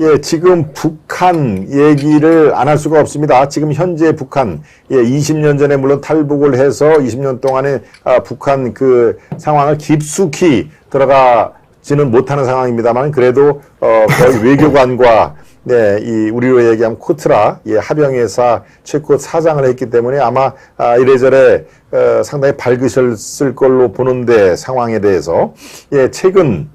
예, 지금 북한 얘기를 안 할 수가 없습니다. 지금 현재 북한, 예, 20년 전에 물론 탈북을 해서 20년 동안에 아, 북한 그 상황을 깊숙이 들어가지는 못하는 상황입니다만 그래도 어, 거의 외교관과 네, 이 우리로 얘기하면 코트라 예, 합영회사 최고 사장을 했기 때문에 아마 아, 이래저래 어, 상당히 밝으셨을 걸로 보는데 상황에 대해서 예, 최근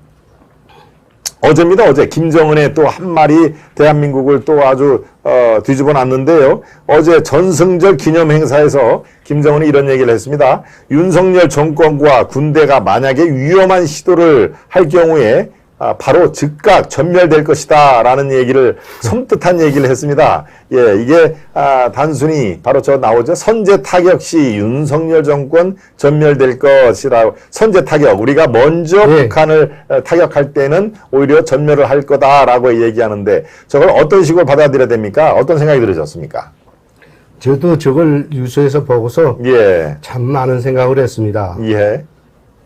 어제입니다. 어제 김정은의 또 한 말이 대한민국을 또 아주 어, 뒤집어 놨는데요. 어제 전승절 기념 행사에서 김정은이 이런 얘기를 했습니다. 윤석열 정권과 군대가 만약에 위험한 시도를 할 경우에 아, 바로 즉각 전멸될 것이다 라는 얘기를 섬뜩한 얘기를 했습니다. 예, 이게 아, 단순히 바로 저 나오죠. 선제 타격 시 윤석열 정권 전멸될 것이라 선제 타격 우리가 먼저 예. 북한을 어, 타격할 때는 오히려 전멸을 할 거다라고 얘기하는데 저걸 어떤 식으로 받아들여야 됩니까? 어떤 생각이 들으셨습니까? 저도 저걸 뉴스에서 보고서 예, 참 많은 생각을 했습니다. 예,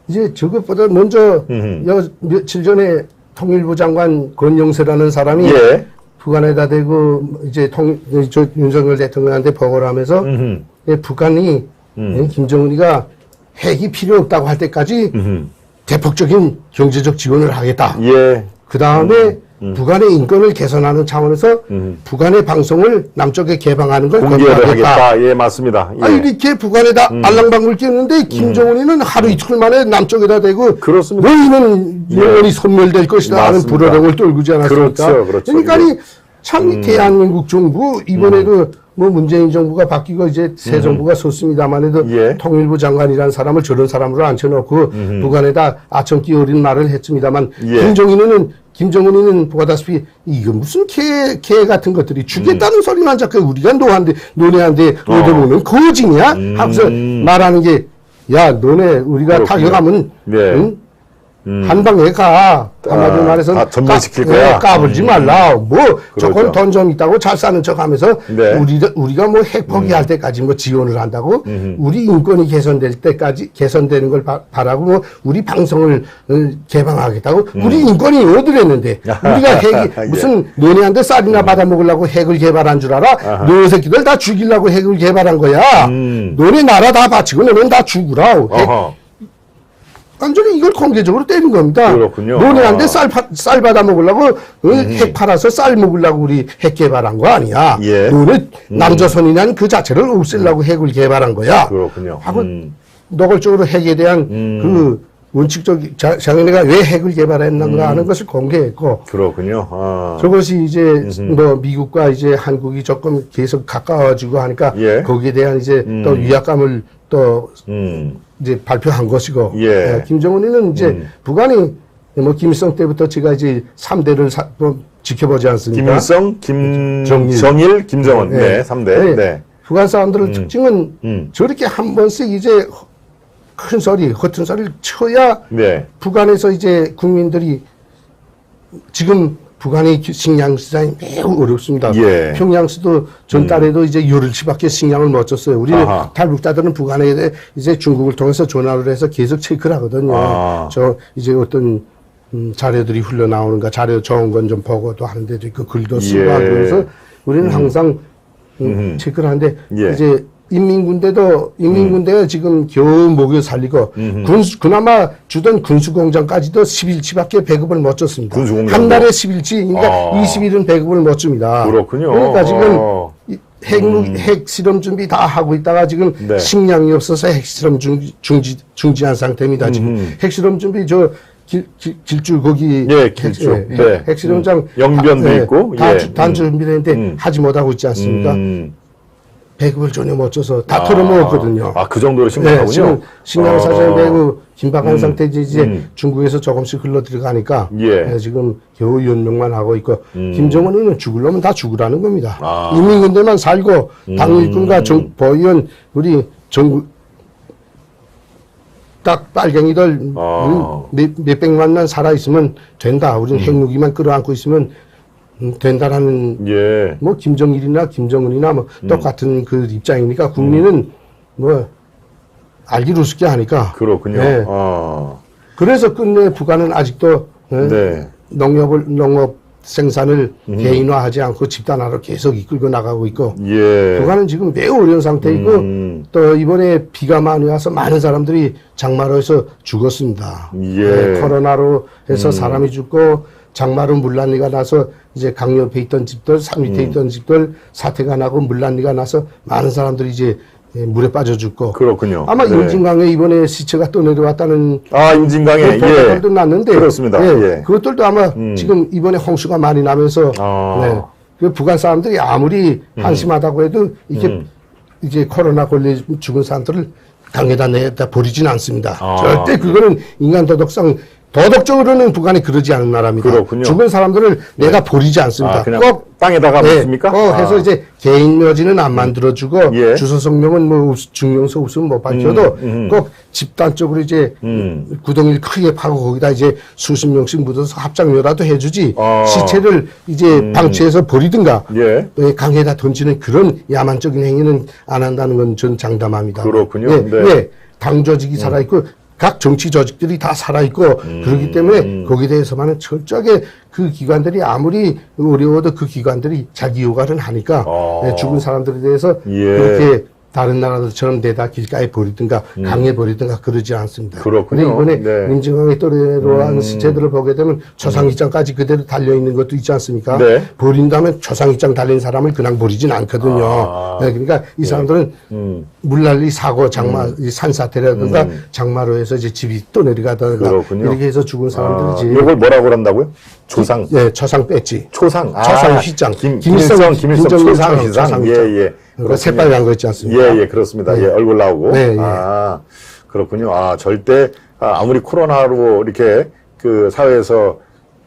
이제 저것보다 먼저 음흠. 여, 며칠 전에 통일부 장관 권영세라는 사람이 예, 북한에다 대고 이제 통, 저 윤석열 대통령한테 보고를 하면서 음흠, 예, 북한이 예, 김정은이가 핵이 필요 없다고 할 때까지 음흠. 대폭적인 경제적 지원을 하겠다. 예, 그 다음에 북한의 인권을 개선하는 차원에서 음. 북한의 방송을 남쪽에 개방하는 걸 공개를. 하겠다. 예, 맞습니다. 예. 아, 이렇게 북한에다 알랑방을 끼는데 김정은이는 하루 이틀 만에 남쪽에다 대고 그렇습니다. 너희는 영원히 소멸될 것이다 하는 맞습니다. 불어령을 떨구지 않았습니까? 그렇죠, 그렇죠. 러니까 예. 이 참, 이 대한민국 정부, 이번에도 뭐 문재인 정부가 바뀌고 이제 새 정부가 섰습니다만 해도 예. 통일부 장관이라는 사람을 저런 사람으로 앉혀놓고 북한에다 아청기 어린 말을 했습니다만 예. 김정은이는 김정은이는 보다시피 이거 무슨 개, 개 같은 것들이 음. 죽겠다는 소리만 자꾸 우리가 노한데 논의한데 어. 얻어보는 거짓이냐 하면서 말하는 게 야 너네 우리가 음. 그렇군요. 타격하면 네. 응? 한 방에 가. 한마디로 아, 말해서 다 전멸시킬 까- 거야? 예, 까불지 말라. 뭐 저건. 돈 좀 있다고 잘 사는 척 하면서 네. 우리 우리가 뭐 핵 포기 할 때까지 뭐 지원을 한다고 우리 인권이 개선될 때까지 개선되는 걸 바, 라고 뭐 우리 방송을 어, 개방하겠다고 우리 인권이 어디랬는데 우리가 핵이 예. 무슨 너네한테 쌀이나 받아 먹으려고 핵을 개발한 줄 알아? 너 새끼들 다 죽이려고 핵을 개발한 거야. 너네 나라 다 바치고 너는 다 죽으라. 핵. 완전히 이걸 공개적으로 때린 겁니다. 그렇군요. 노네한테 아. 쌀, 파- 쌀 받아 먹으려고, 어, 핵 팔아서 쌀 먹으려고 우리 핵 개발한 거 아니야. 예. 노네 남조선이란 그 자체를 없애려고 핵을 개발한 거야. 그렇군요. 하고 음. 노골적으로 핵에 대한 그 원칙적, 자, 장인애가 왜 핵을 개발했는가 음. 하는 것을 공개했고, 그렇군요. 아. 저것이 이제 뭐 미국과 이제 한국이 조금 계속 가까워지고 하니까 예. 거기에 대한 이제 또 위압감을 또 음. 이제 발표한 것이고 예. 예, 김정은이는 이제 북한이 뭐 김일성 때부터 제가 이제 3대를 사, 또 지켜보지 않습니까? 김일성, 김정일, 김정은. 네, 삼 3대. 네. 네. 북한 사람들의 특징은 음. 저렇게 한 번씩 이제 큰 소리, 허튼 소리를 쳐야 네. 북한에서 이제 국민들이 지금 북한의 식량 시장이 매우 어렵습니다. 예. 음. 평양시도 전달에도 이제 열흘치밖에 식량을 못 줬어요. 우리 아하. 탈북자들은 북한에 대해 이제 중국을 통해서 전화를 해서 계속 체크를 하거든요. 아. 저 이제 어떤 음, 자료들이 흘러나오는가 자료 좋은 건 좀 보고도 하는 데도 있고 글도 쓰고 예. 하면서 우리는 항상 음, 체크를 하는데 예. 이제 인민군대도 인민군대가 지금 겨우 먹여 살리고 군수 그나마 주던 군수공장까지도 10일치밖에 배급을 못 줬습니다. 군수공장도? 한 달에 10일치, 그러니까 아. 20일은 배급을 못 줍니다. 그렇군요. 그러니까 지금 어. 이 핵무 핵 실험 준비 다 하고 있다가 지금 네. 식량이 없어서 핵 실험 중지, 중지 중지한 상태입니다. 지금 핵 실험 준비 저 길, 길, 길줄 거기 예, 길줄. 핵, 네. 핵 실험장 영변도 다- 있고, 다 예. 주- 단 준비되는데 음. 하지 못하고 있지 않습니까? 음. 배급을 전혀 못 줘서 다 털어먹었거든요. 아, 그 정도로 네, 심각하군요. 지금 식량 사정이 어. 매우 긴박한 상태지 이제 음. 중국에서 조금씩 흘러 들어가니까 예. 네, 지금 겨우 연명만 하고 있고 김정은이는 죽으려면 다 죽으라는 겁니다. 아. 음. 인민군대만 살고 당일군과 정, 보위원 우리 정부 딱 빨갱이들 아. 몇, 몇 백만 명 살아 있으면 된다. 음. 우리는 핵무기만 끌어안고 있으면 음, 된다라는 예. 뭐 김정일이나 김정은이나 뭐 음. 똑같은 그 입장이니까 국민은 뭐 알기로 쉽게 하니까 그렇군요. 네. 어. 그래서 끝내 북한은 아직도 예, 네. 농협을 농업 생산을 개인화하지 않고 집단화로 계속 이끌고 나가고 있고 예. 북한은 지금 매우 어려운 상태이고 음. 또 이번에 비가 많이 와서 많은 사람들이 장마로 해서 죽었습니다. 예. 네, 코로나로 해서 사람이 죽고 장마로 물난리가 나서 이제 강 옆에 있던 집들, 산 밑에 음. 있던 집들 사태가 나고 물난리가 나서 많은 사람들이 이제 예, 물에 빠져 죽고 그렇군요. 아마 네. 임진강에 이번에 시체가 또 내려왔다는 아, 임진강에, 보도도 예. 났는데 그렇습니다. 예, 예. 그것들도 아마 지금 이번에 홍수가 많이 나면서 아. 네, 그 북한 사람들이 아무리 한심하다고 해도 이게 음. 이제 코로나 걸려 죽은 사람들을 강에다 내다 버리지는 않습니다. 아. 절대 그거는 인간 도덕상 도덕적으로는 북한이 그러지 않은 나라입니다. 그렇군요. 죽은 사람들을 내가 버리지 않습니다. 아, 그냥 꼭 땅에다가 네, 묻습니까? 꼭 해서 아. 이제 개인 묘지는 안 만들어주고 예. 주소 성명은 뭐 없- 증명서 없으면 못 밝혀도 음, 음. 꼭 집단적으로 이제 음. 구덩이를 크게 파고 거기다 이제 수십 명씩 묻어서 합장료라도 해주지 아. 시체를 이제 방치해서 버리든가 예. 예, 강에다 던지는 그런 야만적인 행위는 안 한다는 건 전 장담합니다. 그렇군요. 예, 네. 예, 당 조직이 살아있고 각 정치 조직들이 다 살아있고 음. 그렇기 때문에 거기에 대해서만은 철저하게 그 기관들이 아무리 어려워도 그 기관들이 자기 요구를 하니까 아. 예, 죽은 사람들에 대해서 예. 그렇게 다른 나라들처럼 내다 길가에 버리든가 강에 버리든가 그러지 않습니다. 음. 그렇군요. 이번에 네. 음. 민증강에 떠내려온 시체들을 보게 되면 초상입장까지 그대로 달려 있는 것도 있지 않습니까? 네. 버린다면 초상입장 달린 사람을 그냥 버리진 않거든요. 아. 네, 그러니까 이 사람들은 음. 물난리 사고 장마 이 산사태라든가 장마로 해서 이제 집이 또 내려가다가 그렇군요. 이렇게 해서 죽은 아, 사람들이지. 요걸 뭐라고 그런다고요? 조상. 예, 초상 뺐지. 초상. 아, 초상 휘장. 김, 김일성, 김일성, 김일성 초상 초상, 휘장. 초상 예, 그거 새빨간 거 있지 않습니까? 예, 예, 그렇습니다. 예, 얼굴 나오고. 네, 예. 아, 그렇군요. 아, 절대, 아, 아무리 코로나로 이렇게 그 사회에서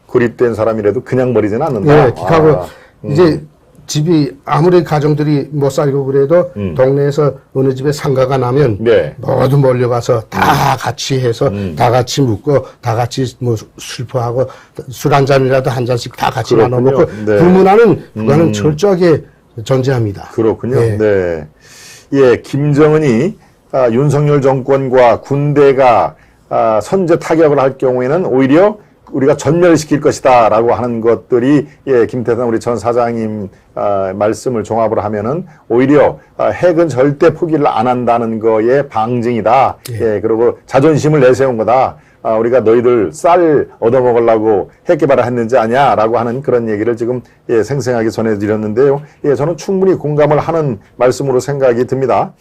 고립된 사람이라도 그냥 버리지는 않는다. 예, 기하고 아, 이제 집이 아무리 가정들이 못 살고 그래도 동네에서 어느 집에 상가가 나면 음. 네. 음. 모두 몰려가서 다 같이 해서 다 같이 묵고 다 같이 뭐 슬퍼하고 술 한 잔이라도 한 잔씩 다 같이 나눠 그렇군요. 먹고 네. 그 문화는 북한은 철저하게 존재합니다. 그렇군요. 예. 네. 예, 김정은이 아, 윤석열 정권과 군대가 아, 선제 타격을 할 경우에는 오히려 우리가 전멸시킬 것이다라고 하는 것들이 예, 김태선 우리 전 사장님 아, 말씀을 종합을 하면은 오히려 아, 핵은 절대 포기를 안 한다는 거의 방증이다. 예, 그리고 자존심을 내세운 거다. 아, 우리가 너희들 쌀 얻어먹으려고 핵 개발을 했는지 아냐 라고 하는 그런 얘기를 지금 예, 생생하게 전해드렸는데요. 예, 저는 충분히 공감을 하는 말씀으로 생각이 듭니다.